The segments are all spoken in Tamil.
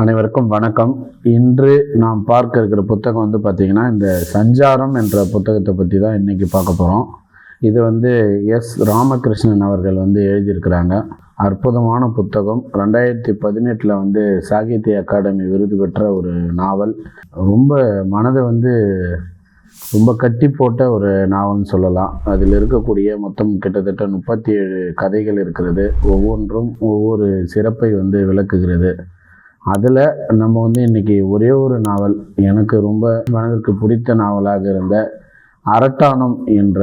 அனைவருக்கும் வணக்கம். இன்று நாம் பார்க்க இருக்கிற புத்தகம் வந்து பார்த்திங்கன்னா இந்த சஞ்சாரம் என்ற புத்தகத்தை பற்றி தான் இன்றைக்கி பார்க்க போகிறோம் இது வந்து எஸ் ராமகிருஷ்ணன் அவர்கள் வந்து எழுதியிருக்கிறாங்க. அற்புதமான புத்தகம். ரெண்டாயிரத்தி பதினெட்டில் வந்து சாகித்ய அகாடமி விருது பெற்ற ஒரு நாவல். ரொம்ப மனதை வந்து ரொம்ப கட்டி போட்ட ஒரு நாவல்னு சொல்லலாம். அதில் இருக்கக்கூடிய மொத்தம் கிட்டத்தட்ட முப்பத்தி ஏழு கதைகள் இருக்கிறது. ஒவ்வொன்றும் ஒவ்வொரு சிறப்பை வந்து விளக்குகிறது. அதில் நம்ம வந்து இன்றைக்கி ஒரே ஒரு நாவல் எனக்கு ரொம்ப மனதிற்கு பிடித்த நாவலாக இருந்த அரட்டானம் என்ற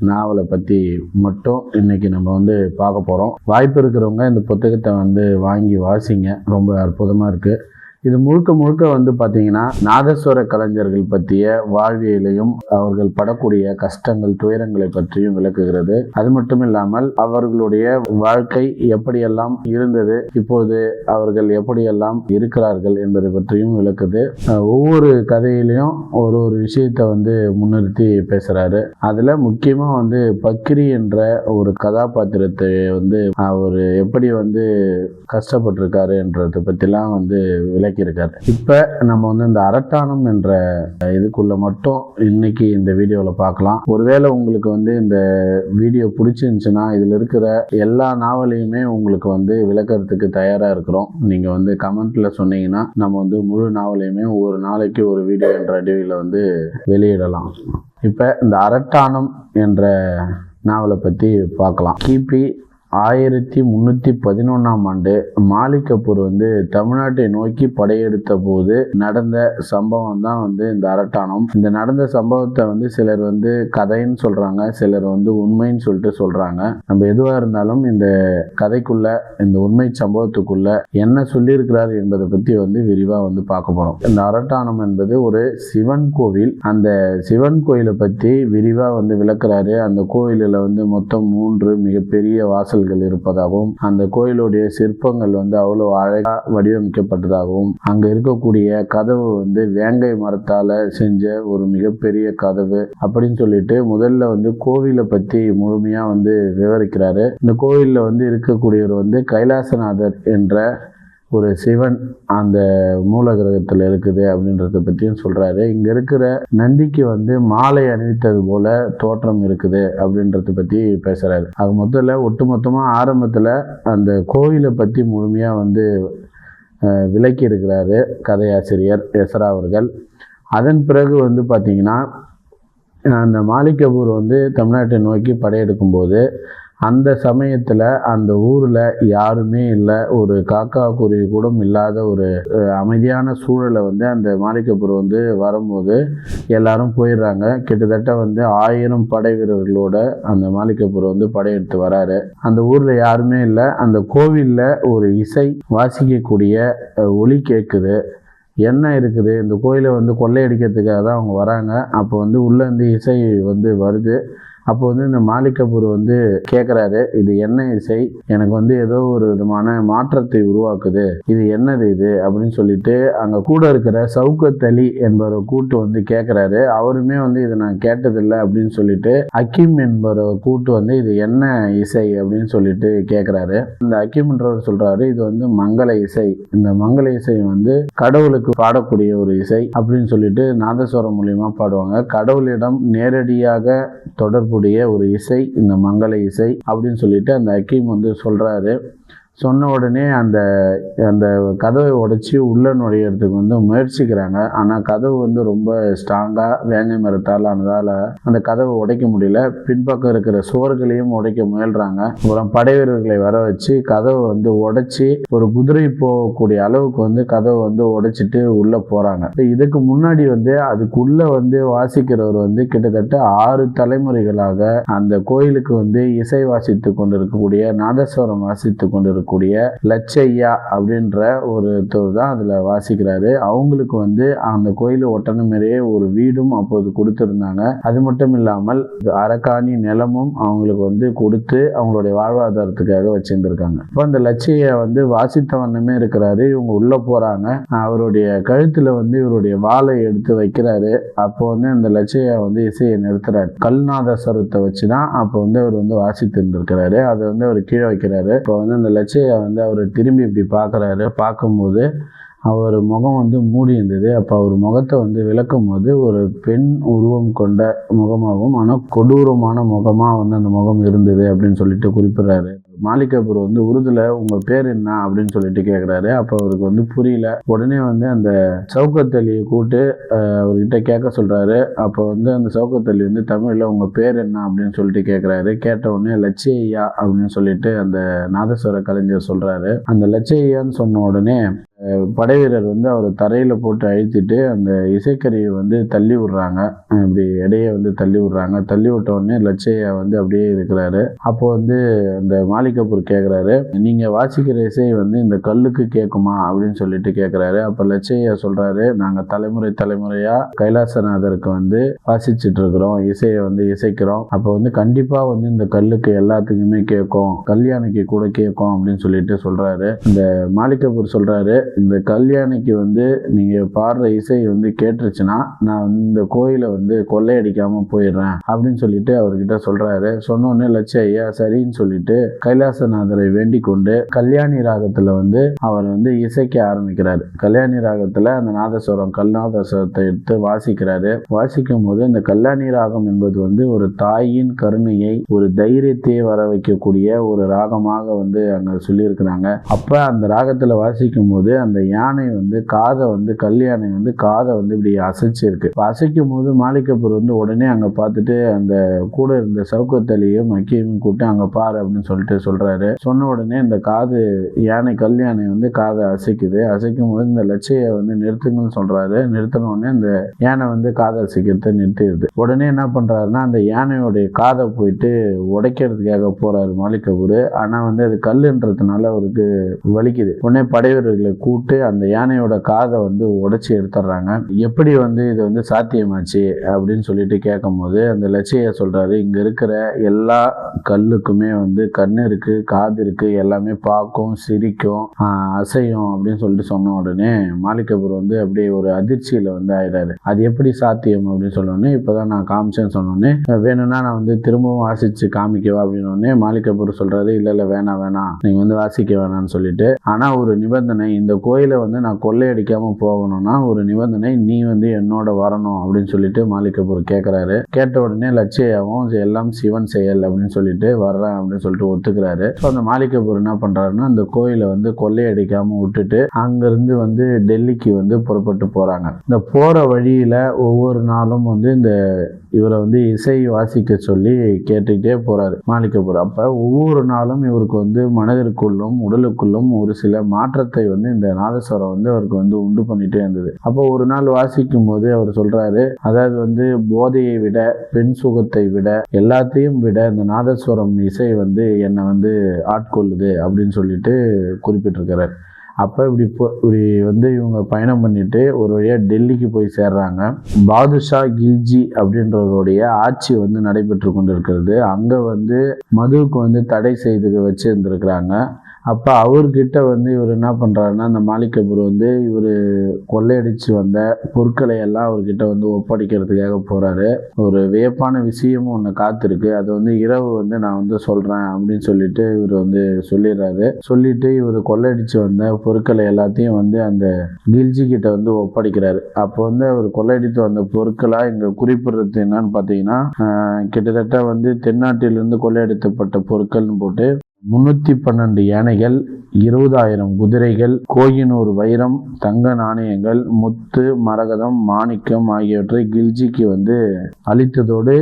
நாவலை பற்றி மட்டும் இன்றைக்கி நம்ம வந்து பார்க்க போகிறோம் வாய்ப்பு இருக்கிறவங்க இந்த புத்தகத்தை வந்து வாங்கி வாசிங்க. ரொம்ப அற்புதமாக இருக்குது இது முழுக்க முழுக்க வந்து பார்த்தீங்கன்னா நாதஸ்வர கலைஞர்கள் பற்றிய வாழ்வியலையும் அவர்கள் படக்கூடிய கஷ்டங்கள் துயரங்களை பற்றியும் விளக்குகிறது. அது மட்டும் இல்லாமல் அவர்களுடைய வாழ்க்கை எப்படியெல்லாம் இருந்தது இப்போது அவர்கள் எப்படியெல்லாம் இருக்கிறார்கள் என்பதை பற்றியும் விளக்குது. ஒவ்வொரு கதையிலையும் ஒரு ஒரு விஷயத்தை வந்து முன்னிறுத்தி பேசுகிறாரு அதில் முக்கியமாக வந்து பக்ரி என்ற ஒரு கதாபாத்திரத்தை வந்து அவர் எப்படி வந்து கஷ்டப்பட்டிருக்காரு என்றதை பற்றிலாம் வந்து இறக்கியிருக்காரு. இப்போ நம்ம வந்து இந்த அரட்டானம் என்ற இதுக்குள்ள மட்டும் இன்னைக்கு இந்த வீடியோவில் பார்க்கலாம். ஒருவேளை உங்களுக்கு வந்து இந்த வீடியோ பிடிச்சிருந்துச்சுன்னா இதில் இருக்கிற எல்லா நாவலையுமே உங்களுக்கு வந்து விளக்கறதுக்கு தயாராக இருக்கிறோம். நீங்கள் வந்து கமெண்ட்டில் சொன்னீங்கன்னா நம்ம வந்து முழு நாவலையுமே ஒரு நாளைக்கு ஒரு வீடியோ என்ற அடிவில் வந்து வெளியிடலாம். இப்போ இந்த அரட்டானம் என்ற நாவலை பற்றி பார்க்கலாம். கிபி ஆயிரத்தி முன்னூற்றி பதினொன்றாம் ஆண்டு மாலிக் கபூர் வந்து தமிழ்நாட்டை நோக்கி படையெடுத்த போது நடந்த சம்பவம் தான் வந்து இந்த அரட்டானம் இந்த நடந்த சம்பவத்தை வந்து சிலர் வந்து கதைன்னு சொல்கிறாங்க சிலர் வந்து உண்மைன்னு சொல்லிட்டு சொல்கிறாங்க நம்ம எதுவாக இருந்தாலும் இந்த கதைக்குள்ள இந்த உண்மை சம்பவத்துக்குள்ள என்ன சொல்லியிருக்கிறார் என்பதை பற்றி வந்து விரிவாக வந்து பார்க்க போகிறோம் இந்த அரட்டானம் என்பது ஒரு சிவன் கோவில். அந்த சிவன் கோயிலை பற்றி விரிவாக வந்து விளக்குறாரு. அந்த கோயிலில் வந்து மொத்தம் மூன்று மிகப்பெரிய வாசல் கோயில்கள் இருப்பதாகவும் அந்த கோயிலுடைய சிற்பங்கள் வந்து அவ்வளோ அழகாக வடிவமைக்கப்பட்டதாகவும் அங்கே இருக்கக்கூடிய கதவு வந்து வேங்கை மரத்தால் செஞ்ச ஒரு மிகப்பெரிய கதவு அப்படின்னு சொல்லிட்டு முதல்ல வந்து கோவிலை பற்றி முழுமையாக வந்து விவரிக்கிறாரு. இந்த கோவிலில் வந்து இருக்கக்கூடியவர் வந்து கைலாசநாதர் என்ற ஒரு சிவன் அந்த மூல கிரகத்தில் இருக்குது அப்படின்றத பற்றியும் சொல்கிறாரு இங்கே இருக்கிற நந்திக்கு வந்து மாலை அணிவித்தது போல தோற்றம் இருக்குது அப்படின்றத பற்றி பேசுகிறாரு அது முதல்ல ஒட்டுமொத்தமாக ஆரம்பத்தில் அந்த கோயிலை பற்றி முழுமையாக வந்து விளக்கி இருக்கிறாரு கதையாசிரியர் எஸ்ரா அவர்கள். அதன் பிறகு வந்து பார்த்திங்கன்னா அந்த மாலிகபூர் வந்து தமிழ்நாட்டை நோக்கி படையெடுக்கும்போது அந்த சமயத்தில் அந்த ஊரில் யாருமே இல்லை ஒரு காக்கா குருவி கூட இல்லாத ஒரு அமைதியான சூழலை வந்து அந்த மாணிக்கப்பூர் வந்து வரும்போது எல்லாரும் போயிடுறாங்க. கிட்டத்தட்ட வந்து ஆயிரம் படை வீரர்களோட அந்த மாளிகைப்பூர் வந்து படையெடுத்து வராரு. அந்த ஊரில் யாருமே இல்லை. அந்த கோவிலில் ஒரு இசை வாசிக்கக்கூடிய ஒளி ஒலி கேட்குது என்ன இருக்குது? இந்த கோயிலை வந்து கொள்ளையடிக்கிறதுக்காக தான் அவங்க வராங்க. அப்போ வந்து உள்ளே இருந்து இசை வந்து வருது. அப்போ வந்து இந்த மாலிக் கபூர் வந்து கேட்குறாரு இது என்ன இசை? எனக்கு வந்து ஏதோ ஒரு விதமான மாற்றத்தை உருவாக்குது. இது என்னது இது? அப்படின்னு சொல்லிட்டு அங்கே கூட இருக்கிற சவுக்கத் அலி என்பவரை கூட்டு வந்து கேட்குறாரு அவருமே வந்து இதை நான் கேட்டதில்லை அப்படின்னு சொல்லிட்டு அக்கீம் என்பவரை கூட்டு வந்து இது என்ன இசை அப்படின்னு சொல்லிட்டு கேட்குறாரு இந்த அக்கீம்ன்றவர் சொல்கிறாரு இது வந்து மங்கள இசை. இந்த மங்கள இசை வந்து கடவுளுக்கு பாடக்கூடிய ஒரு இசை அப்படின்னு சொல்லிட்டு நாதஸ்வரம் மூலியமாக பாடுவாங்க. கடவுளிடம் நேரடியாக தொடர்புடைய ஒரு இசை இந்த மங்கள இசை அப்படின்னு சொல்லிட்டு அந்த ஹக்கீம் வந்து சொல்கிறாரு சொன்ன உடனே அந்த அந்த கதவை உடைச்சி உள்ளே நுழையிறதுக்கு வந்து முயற்சிக்கிறாங்க. ஆனால் கதவு வந்து ரொம்ப ஸ்ட்ராங்காக வேங்கை மரத்தால் ஆனதால் அந்த கதவை உடைக்க முடியல. பின்பக்கம் இருக்கிற சுவர்களையும் உடைக்க முயல்கிறாங்க அப்புறம் படை வீரர்களை வர வச்சு கதவை வந்து உடைச்சி ஒரு குதிரை போகக்கூடிய அளவுக்கு வந்து கதவை வந்து உடைச்சிட்டு உள்ளே போகிறாங்க இதுக்கு முன்னாடி வந்து அதுக்குள்ளே வந்து வாசிக்கிறவர் வந்து கிட்டத்தட்ட ஆறு தலைமுறைகளாக அந்த கோயிலுக்கு வந்து இசை வாசித்து கொண்டிருக்கக்கூடிய நாதஸ்வரம் வாசித்து இருக்கக்கூடிய லச்சையா அப்படின்ற ஒருத்தர் தான் அதில் வாசிக்கிறாரு. அவங்களுக்கு வந்து அந்த கோயில் ஒட்டன மாதிரியே ஒரு வீடும் அப்போது கொடுத்துருந்தாங்க. அது மட்டும் இல்லாமல் அரக்காணி நிலமும் அவங்களுக்கு வந்து கொடுத்து அவங்களுடைய வாழ்வாதாரத்துக்காக வச்சிருந்திருக்காங்க. இப்போ அந்த லட்சியை வந்து வாசித்த வண்ணமே இருக்கிறாரு. இவங்க உள்ளே போறாங்க. அவருடைய கழுத்தில் வந்து இவருடைய வாளை எடுத்து வைக்கிறாரு. அப்போ வந்து அந்த லட்சியை வந்து இசையை நிறுத்துறாரு. கல்நாதஸ்வரத்தை வச்சு தான் அப்போ வந்து அவர் வந்து வாசித்து இருந்திருக்கிறாரு அதை வந்து அவர் கீழே வைக்கிறாரு. இப்போ வந்து அந்த லட்சிய வந்து அவர் திரும்பி இப்படி பார்க்குறாரு பார்க்கும்போது அவர் முகம் வந்து மூடி இருந்தது. அப்போ அவர் முகத்தை வந்து விளக்கும் போது ஒரு பெண் உருவம் கொண்ட முகமாகவும் ஆனால் கொடூரமான முகமாக வந்து அந்த முகம் இருந்தது அப்படின்னு சொல்லிட்டு குறிப்பிட்றாரு. மாலிக் கபூர் வந்து உருதுல உங்க பேர் என்ன அப்படின்னு சொல்லிட்டு கேட்குறாரு அப்போ அவருக்கு வந்து புரியல. உடனே வந்து அந்த சவுக்கத் அலியை கூப்பிட்டு அவர்கிட்ட கேட்க சொல்றாரு. அப்போ வந்து அந்த சவுக்கத் அலி வந்து தமிழ்ல உங்க பேர் என்ன அப்படின்னு சொல்லிட்டு கேட்குறாரு கேட்ட உடனே லட்சியா அப்படின்னு சொல்லிட்டு அந்த நாதஸ்வர கலைஞர் சொல்றாரு. அந்த லட்சியான்னு சொன்ன உடனே படைவீரர் வந்து அவர் தரையில் போட்டு அழுத்திட்டு அந்த இசைக்கருவியை வந்து தள்ளி விடுறாங்க. இப்படி இடையே வந்து தள்ளி விடுறாங்க. தள்ளி விட்ட உடனே லட்சையா வந்து அப்படியே இருக்கிறாரு. அப்போ வந்து அந்த மாலிக் கபூர் கேட்குறாரு நீங்கள் வாசிக்கிற இசை வந்து இந்த கல்லுக்கு கேட்குமா அப்படின்னு சொல்லிட்டு கேட்குறாரு அப்போ லட்சையா சொல்கிறாரு நாங்கள் தலைமுறை தலைமுறையாக கைலாசநாதருக்கு வந்து வாசிச்சுட்டு இருக்கிறோம். இசையை வந்து இசைக்கிறோம். அப்போ வந்து கண்டிப்பாக வந்து இந்த கல்லுக்கு எல்லாத்துக்குமே கேட்கும் கல்யாணிக்கு கூட கேட்கும் அப்படின்னு சொல்லிட்டு சொல்கிறாரு இந்த மாலிக் சொல்கிறாரு இந்த கல்யாணிக்கு வந்து நீங்கள் பாடுற இசை வந்து கேட்டுருச்சுன்னா நான் இந்த கோயிலை வந்து கொள்ளையடிக்காமல் போயிடுறேன் அப்படின்னு சொல்லிட்டு அவர்கிட்ட சொல்கிறாரு சொன்ன உடனே ஐயா சரின்னு சொல்லிட்டு கைலாசநாதரை வேண்டிக் கொண்டு கல்யாணி ராகத்தில் வந்து அவர் வந்து இசைக்க ஆரம்பிக்கிறார். கல்யாணி ராகத்தில் அந்த நாதஸ்வரம் கல்நாதஸ்வரத்தை எடுத்து வாசிக்கிறாரு. வாசிக்கும் போது இந்த கல்யாணி ராகம் என்பது வந்து ஒரு தாயின் கருணையை ஒரு தைரியத்தை வர வைக்கக்கூடிய ஒரு ராகமாக வந்து அங்கே சொல்லியிருக்கிறாங்க. அப்போ அந்த ராகத்தில் வாசிக்கும் போது அந்த யானை வந்து காதை வந்து கல் யானை வந்து காதை வந்து இப்படி அசைச்சிருக்கு. அசைக்கும் போது மாலிகப்பூர் வந்து உடனே அங்கே பார்த்துட்டு அந்த கூட இருந்த சவுக்கத்தலியும் மக்கியையும் கூப்பிட்டு அங்கே பாரு அப்படின்னு சொல்லிட்டு சொல்கிறாரு சொன்ன உடனே இந்த காது யானை கல் யானை வந்து காதை அசைக்குது. அசைக்கும் போது இந்த லட்சையை வந்து நிறுத்துங்கன்னு சொல்கிறாரு நிறுத்தின உடனே அந்த யானை வந்து காதை அசைக்கிறத நிறுத்திடுது. உடனே என்ன பண்றாருன்னா அந்த யானையோடைய காதை போயிட்டு உடைக்கிறதுக்காக போகிறாரு மாலிக் ஆனால் வந்து அது கல்லுன்றதுனால அவருக்கு வலிக்குது. உடனே படைவீரர்களை கூப்பிட்டு அந்த யானையோட காதை வந்து உடச்சி எடுத்துடுறாங்க. எப்படி வந்து இது வந்து சாத்தியமாச்சு அப்படின்னு சொல்லிட்டு கேட்கும்போது அந்த லட்சிய சொல்றாரு இங்க இருக்கிற எல்லா கல்லுக்குமே வந்து கண் இருக்கு காது இருக்கு எல்லாமே பார்க்கும் சிரிக்கும் அசையும் அப்படின்னு சொல்லிட்டு சொன்ன உடனே மாலிக் வந்து அப்படியே ஒரு அதிர்ச்சியில வந்து ஆயிடாரு அது எப்படி சாத்தியம்? அப்படின்னு சொன்ன உடனே இப்பதான் நான் காமிச்சேன்னு சொன்னோடனே வேணும்னா நான் வந்து திரும்பவும் வாசிச்சு காமிக்கவா? அப்படின்னு உடனே சொல்கிறாரு இல்லை சொல்றாரு இல்ல இல்ல வேணாம் வேணாம் நீங்க வந்து வாசிக்க வேணாம்னு சொல்லிட்டு. ஆனா ஒரு நிபந்தனை இந்த கோயிலை வந்து நான் கொள்ளையடிக்காம போகணும்னா ஒரு நிபந்தனை நீ வந்து என்னோட வரணும் அப்படின்னு சொல்லிட்டு மாலிக் கேட்குறாரு கேட்ட உடனே லட்சியாவும் எல்லாம் சிவன் செயல் அப்படின்னு சொல்லிட்டு வர்றேன் அப்படின்னு சொல்லிட்டு ஒத்துக்கிறாரு. ஸோ அந்த மாலிகபூர் என்ன பண்றாருன்னா அந்த கோயிலை வந்து கொள்ளையடிக்காம விட்டுட்டு அங்கிருந்து வந்து டெல்லிக்கு வந்து புறப்பட்டு போறாங்க. இந்த போற வழியில ஒவ்வொரு நாளும் வந்து இந்த இவரை வந்து இசை வாசிக்க சொல்லி கேட்டுக்கிட்டே போறாரு மாலிக் அப்போ ஒவ்வொரு நாளும் இவருக்கு வந்து மனதிற்குள்ளும் உடலுக்குள்ளும் ஒரு சில மாற்றத்தை வந்து இந்த நாதஸ்வரம் வந்து அவருக்கு வந்து உண்டு பண்ணிட்டே இருந்தது. அப்போ ஒரு நாள் வாசிக்கும் போது அவர் சொல்றாரு அதாவது வந்து போதையை விட பெண் சுகத்தை விட எல்லாத்தையும் விட இந்த நாதஸ்வரம் இசை வந்து என்னை வந்து ஆட்கொள்ளுது அப்படின்னு சொல்லிட்டு குறிப்பிட்டிருக்கிறார். அப்போ இப்படி போ இப்படி வந்து இவங்க பயணம் பண்ணிட்டு ஒரு வழியாக டெல்லிக்கு போய் சேர்றாங்க. பாதுஷா கில்ஜி அப்படின்றவருடைய ஆட்சி வந்து நடைபெற்று கொண்டு இருக்கிறது அங்கே வந்து மதுவுக்கு வந்து தடை செய்து வச்சுருந்துருக்குறாங்க. அப்போ அவர்கிட்ட வந்து இவர் என்ன பண்ணுறாருன்னா அந்த மாலிக் வந்து இவர் கொள்ளையடித்து வந்த பொருட்களை எல்லாம் அவர்கிட்ட வந்து ஒப்படைக்கிறதுக்காக போகிறாரு ஒரு வியப்பான விஷயமும் ஒன்று காத்திருக்கு. அது வந்து இரவு வந்து நான் வந்து சொல்கிறேன் அப்படின்னு சொல்லிட்டு இவர் வந்து சொல்லிடுறாரு. சொல்லிட்டு இவர் கொள்ளையடித்து வந்த பொருட்களை எல்லாத்தையும் வந்து அந்த கில்ஜி கிட்ட வந்து ஒப்படைக்கிறாரு. அப்போ வந்து அவர் கொள்ளையடித்து வந்த பொருட்களாக இங்கே குறிப்பிடுறது என்னன்னு பார்த்தீங்கன்னா கிட்டத்தட்ட வந்து தென்னாட்டிலிருந்து கொள்ளையடித்தப்பட்ட பொருட்கள்னு போட்டு முன்னூற்றி பன்னெண்டு யானைகள் இருபதாயிரம் குதிரைகள் கோகினூர் வைரம் தங்க நாணயங்கள் முத்து மரகதம் மாணிக்கம் ஆகியவற்றை கில்ஜிக்கு வந்து அளித்ததோடு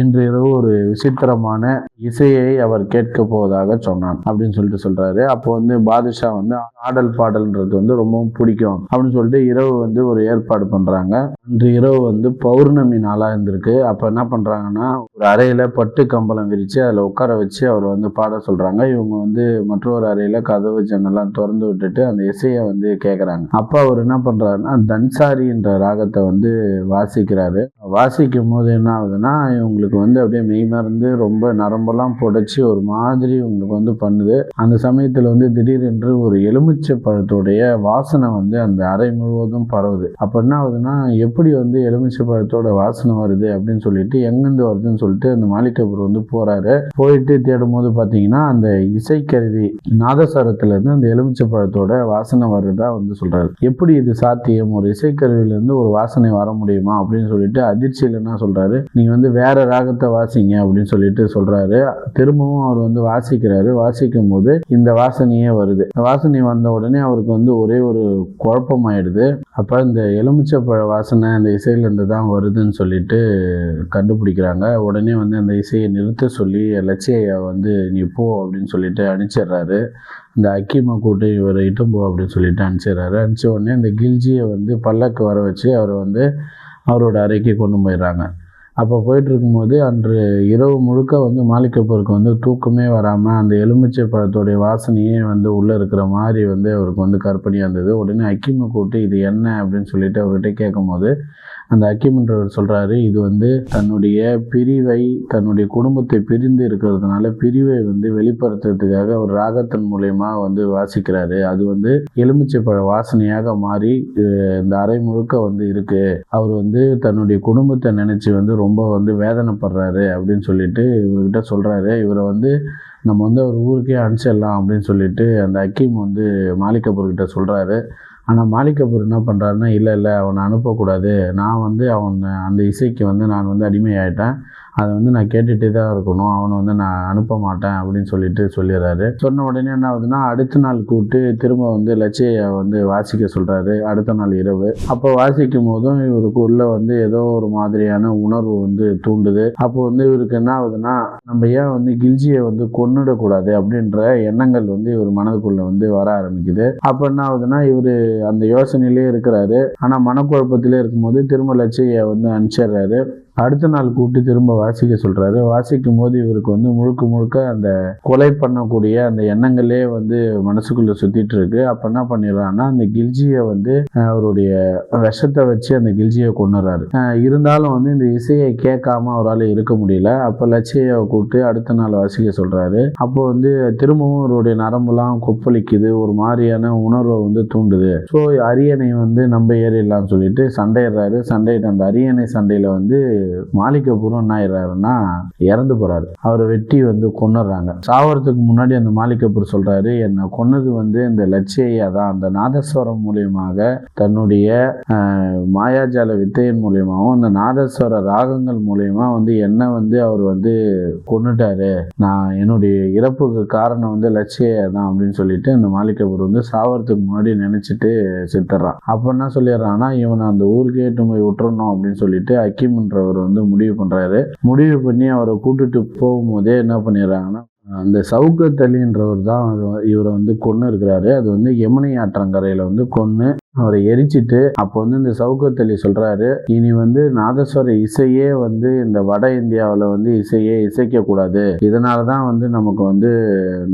இன்று இரவு ஒரு விசித்திரமான இசையை அவர் கேட்க போவதாக சொன்னான் அப்படின்னு சொல்லிட்டு சொல்றாரு. அப்போ வந்து பாதுஷா வந்து ஆடல் பாடல்ன்றது வந்து ரொம்பவும் பிடிக்கும் அப்படின்னு சொல்லிட்டு இரவு வந்து ஒரு ஏற்பாடு பண்றாங்க. இன்று இரவு வந்து பௌர்ணமி நாளா இருந்திருக்கு. அப்ப என்ன பண்றாங்கன்னா ஒரு அறையில பட்டு கம்பளம் விரிச்சு அதுல உட்கார வச்சு அவர் வந்து பாட சொல்றாங்க. இவங்க வந்து மற்றொரு அறையில் கதவு ஜன்னெல்லாம் திறந்து விட்டுட்டு அந்த இசையை வந்து கேட்குறாங்க அப்போ அவர் என்ன பண்ணுறாருன்னா தன்சாரின்ற ராகத்தை வந்து வாசிக்கிறாரு. வாசிக்கும் போது என்ன ஆகுதுன்னா இவங்களுக்கு வந்து அப்படியே மெய் மறந்து ரொம்ப நரம்பெல்லாம் புடைச்சி ஒரு மாதிரி இவங்களுக்கு வந்து பண்ணுது. அந்த சமயத்தில் வந்து திடீரென்று ஒரு எலுமிச்சை பழத்தோடைய வாசனை வந்து அந்த அறை முழுவதும் பரவுது. அப்போ என்ன ஆகுதுன்னா எப்படி வந்து எலுமிச்சை பழத்தோட வாசனை வருது அப்படின்னு சொல்லிட்டு எங்கேருந்து வருதுன்னு சொல்லிட்டு அந்த மாளிகைப்பூர் வந்து போகிறாரு போயிட்டு தேடும் போது பார்த்தீங்கன்னா அந்த இசைக்கருவி நாதஸ்வரத்துலேருந்து அந்த எலுமிச்சை பழத்தோட வாசனை வர்றதா வந்து சொல்கிறாரு எப்படி இது சாத்தியம்? ஒரு இசைக்கருவிலேருந்து ஒரு வாசனை வர முடியுமா? அப்படின்னு சொல்லிட்டு அதிர்ச்சியில் என்ன சொல்கிறாரு நீங்கள் வந்து வேற ராகத்தை வாசிங்க அப்படின்னு சொல்லிட்டு சொல்கிறாரு திரும்பவும் அவர் வந்து வாசிக்கிறாரு. வாசிக்கும் போது இந்த வாசனையே வருது. இந்த வாசனை வந்த உடனே அவருக்கு வந்து ஒரே ஒரு குழப்பம் ஆயிடுது அப்போ இந்த எலுமிச்சை பழ வாசனை அந்த இசையிலேருந்து தான் வருதுன்னு சொல்லிட்டு கண்டுபிடிக்கிறாங்க. உடனே வந்து அந்த இசையை நிறுத்த சொல்லி லட்சியை வந்து நீ போ அப்படின்னு சொல்லிட்டு அனுப்பிச்சிடுறாரு. இந்த அக்கீமை கூட்டு இவரை இட்டும்போ அப்படின்னு சொல்லிட்டு அனுப்பிச்சிடுறாரு. அனுப்பிச்ச உடனே இந்த கில்ஜியை வந்து பல்லக்கு வர வச்சு அவரை வந்து அவரோட அறைக்கு கொண்டு போயிடுறாங்க. அப்போ போயிட்டுருக்கும்போது அன்று இரவு முழுக்க வந்து மாலிகப்பூருக்கு வந்து தூக்கமே வராமல் அந்த எலுமிச்சை பழத்தோடைய வாசனையே வந்து உள்ளே இருக்கிற மாதிரி வந்து அவருக்கு வந்து கற்பனையாக இருந்தது உடனே அக்கிமை கூட்டு இது என்ன? அப்படின்னு சொல்லிட்டு அவர்கிட்ட கேட்கும்போது அந்த அக்கிமன்றவர் சொல்கிறாரு இது வந்து தன்னுடைய பிரிவை தன்னுடைய குடும்பத்தை பிரிந்து இருக்கிறதுனால பிரிவை வந்து வெளிப்படுத்துறதுக்காக ஒரு ராகத்தின் மூலயமா வந்து வாசிக்கிறாரு. அது வந்து எலுமிச்சை பழ வாசனையாக மாறி இந்த அறை முழுக்க வந்து இருக்கு. அவர் வந்து தன்னுடைய குடும்பத்தை நினைச்சு வந்து ரொம்ப வந்து வேதனைப்படுறாரு அப்படின்னு சொல்லிட்டு இவர்கிட்ட சொல்றாரு. இவரை வந்து நம்ம வந்து அவர் ஊருக்கே அனுப்பிச்சிடலாம் அப்படின்னு சொல்லிட்டு அந்த அக்கீம் வந்து மாலிகபூர்கிட்ட சொல்கிறாரு சொல்றாரு. ஆனால் மாலிகபூர் என்ன பண்ணுறாருன்னா இல்லை இல்லை அவனை அனுப்பக்கூடாது. நான் வந்து அவன் அந்த இசைக்கு வந்து நான் வந்து அடிமையாயிட்டேன். அதை வந்து நான் கேட்டுகிட்டே தான் இருக்கணும். அவனை வந்து நான் அனுப்ப மாட்டேன் அப்படின்னு சொல்லிட்டு சொல்லிடுறாரு. சொன்ன உடனே என்ன ஆகுதுன்னா அடுத்த நாள் கூப்பிட்டு திரும்ப வந்து லட்சியை வந்து வாசிக்க சொல்கிறாரு அடுத்த நாள் இரவு. அப்போ வாசிக்கும் போதும் இவருக்கு உள்ளே வந்து ஏதோ ஒரு மாதிரியான உணர்வு வந்து தூண்டுது. அப்போ வந்து இவருக்கு என்ன ஆகுதுன்னா நம்ம ஏன் வந்து கில்ஜியை வந்து கொன்னுடக்கூடாது அப்படின்ற எண்ணங்கள் வந்து இவர் மனதுக்குள்ளே வந்து வர ஆரம்பிக்குது. அப்போ என்ன ஆகுதுன்னா இவர் அந்த யோசனையிலே இருக்கிறாரு. ஆனால் மனக்குழப்பத்திலே இருக்கும்போது திரும்ப லட்சியை வந்து அனுப்பிச்சிடுறாரு. அடுத்த நாள் கூப்பிட்டு திரும்ப வாசிக்க சொல்கிறாரு வாசிக்கும் போது இவருக்கு வந்து முழுக்க முழுக்க அந்த கொலை பண்ணக்கூடிய அந்த எண்ணங்களே வந்து மனசுக்குள்ளே சுற்றிட்டு இருக்கு. அப்போ என்ன பண்ணிடுறான்னா அந்த கில்ஜியை வந்து அவருடைய விஷத்தை வச்சு அந்த கில்ஜியை கொண்டுறாரு இருந்தாலும் வந்து இந்த இசையை கேட்காம அவரால் இருக்க முடியல. அப்போ லட்சியை கூப்பிட்டு அடுத்த நாள் வாசிக்க சொல்கிறாரு அப்போ வந்து திரும்பவும் அவருடைய நரம்புலாம் கொப்பளிக்குது. ஒரு மாதிரியான உணர்வை வந்து தூண்டுது. ஸோ அரியணை வந்து நம்ம ஏறிடலாம்னு சொல்லிட்டு சண்டையிடுறாரு. சண்டையிட்ட அந்த அரியணை சண்டையில் வந்து மாலிகபுரம் என்ன ஆயிடுறாருன்னா இறந்து போறாரு. அவரை வெட்டி வந்து கொன்னுடுறாங்க. சாவறதுக்கு முன்னாடி அந்த மாலிகபுர் சொல்றாரு என்னை கொன்னது வந்து இந்த லட்சியா தான். அந்த நாதஸ்வரம் மூலியமாக தன்னுடைய மாயாஜால வித்தையின் மூலியமாகவும் அந்த நாதஸ்வர ராகங்கள் மூலியமா வந்து என்ன வந்து அவர் வந்து கொன்னுட்டாரு. நான் என்னுடைய இறப்புக்கு காரணம் வந்து லட்சிய தான் அப்படின்னு சொல்லிட்டு அந்த மாலிகபுர் வந்து சாவறதுக்கு முன்னாடி நினைச்சிட்டு செத்துறான். அப்ப என்ன சொல்லிடுறான்னா இவனை அந்த ஊருக்கே போய் விட்டுறணும் அப்படின்னு சொல்லிட்டு அக்கிம்ன்றவர் வந்து முடிவு பண்றாரு. முடிவு பண்ணி அவரை கூட்டிட்டு போகும்போதே என்ன பண்ணிடுறாங்கன்னா அந்த சவுக்கத் அலின்றவர் தான் அவர் இவரை வந்து கொன்று இருக்கிறாரு. அது வந்து யமுனை ஆற்றங்கரையில வந்து கொன்று அவரை எரிச்சிட்டு அப்போ வந்து இந்த சவுக்கத் அலி சொல்றாரு இனி வந்து நாதஸ்வர இசையே வந்து இந்த வட இந்தியாவில் வந்து இசையே இசைக்கக்கூடாது இதனால தான் வந்து நமக்கு வந்து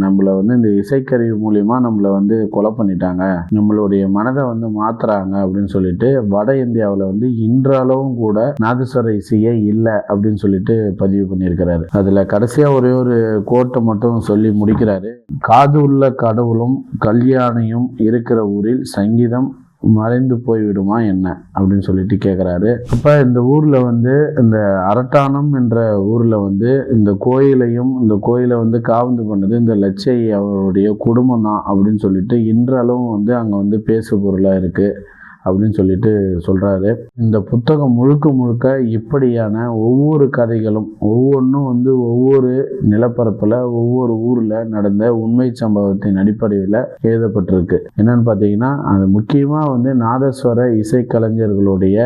நம்மளை வந்து இந்த இசைக்கருவி மூலியமா நம்மளை வந்து கொலை பண்ணிட்டாங்க. நம்மளுடைய மனதை வந்து மாத்துறாங்க அப்படின்னு சொல்லிட்டு வட இந்தியாவில் வந்து இன்றளவும் கூட நாதஸ்வர இசையே இல்லை அப்படின்னு சொல்லிட்டு பதிவு பண்ணியிருக்கிறாரு. அதில் கடைசியாக ஒரே ஒரு கோட்டை மட்டும் சொல்லி முடிக்கிறாரு. காது உள்ள கடவுளும் கல்யாணியும் இருக்கிற ஊரில் சங்கீதம் மறைந்து போய்விடுமா என்ன? அப்படின்னு சொல்லிட்டு கேட்குறாரு அப்போ இந்த ஊரில் வந்து இந்த அரட்டானம் என்ற ஊரில் வந்து இந்த கோயிலையும் இந்த கோயிலை வந்து காவந்து பண்ணது இந்த லட்சை அவருடைய குடும்பம் தான் அப்படின்னு சொல்லிட்டு இன்றளவும் வந்து அங்கே வந்து பேசு பொருளாக இருக்குது அப்படின்னு சொல்லிட்டு சொல்கிறாரு இந்த புத்தகம் முழுக்க முழுக்க இப்படியான ஒவ்வொரு கதைகளும் ஒவ்வொன்றும் வந்து ஒவ்வொரு நிலப்பரப்பில் ஒவ்வொரு ஊரில் நடந்த உண்மை சம்பவத்தின் அடிப்படையில் எழுதப்பட்டிருக்கு. என்னன்னு பார்த்தீங்கன்னா அது முக்கியமாக வந்து நாதஸ்வர இசைக்கலைஞர்களுடைய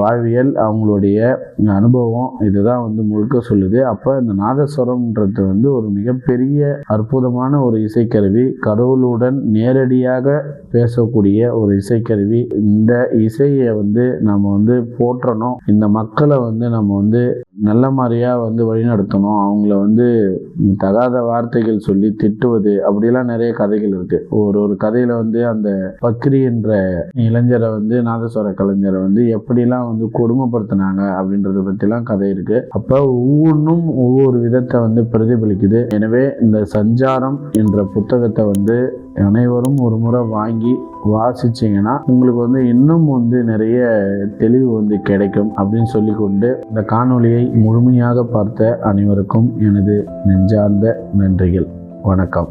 வாழ்வியல் அவங்களுடைய அனுபவம் இதுதான் வந்து முழுக்க சொல்லுது. அப்போ இந்த நாதஸ்வரம்ன்றது வந்து ஒரு மிகப்பெரிய அற்புதமான ஒரு இசைக்கருவி. கடவுளுடன் நேரடியாக பேசக்கூடிய ஒரு இசைக்கருவி. இந்த இசையை வந்து நம்ம வந்து போற்றணும். இந்த மக்களை வந்து நம்ம வந்து நல்ல மாதிரியாக வந்து வழிநடத்தணும். அவங்கள வந்து தகாத வார்த்தைகள் சொல்லி திட்டுவது அப்படிலாம் நிறைய கதைகள் இருக்குது ஒரு ஒரு கதையில் வந்து அந்த பக்ரி என்ற இளைஞரை வந்து நாதஸ்வர கலைஞரை வந்து எப்படிலாம் வந்து கொடுமைப்படுத்தினாங்க அப்படின்றத பற்றிலாம் கதை இருக்குது அப்போ ஒவ்வொன்றும் ஒவ்வொரு விதத்தை வந்து பிரதிபலிக்குது. எனவே இந்த சஞ்சாரம் என்ற புத்தகத்தை வந்து அனைவரும் ஒரு முறை வாங்கி வாசிச்சிங்கன்னா உங்களுக்கு வந்து இன்னும் வந்து நிறைய தெளிவு வந்து கிடைக்கும் அப்படின்னு சொல்லிக்கொண்டு இந்த காணொளியை முழுமையாக பார்த்த அனைவருக்கும் எனது நெஞ்சார்ந்த நன்றிகள். வணக்கம்.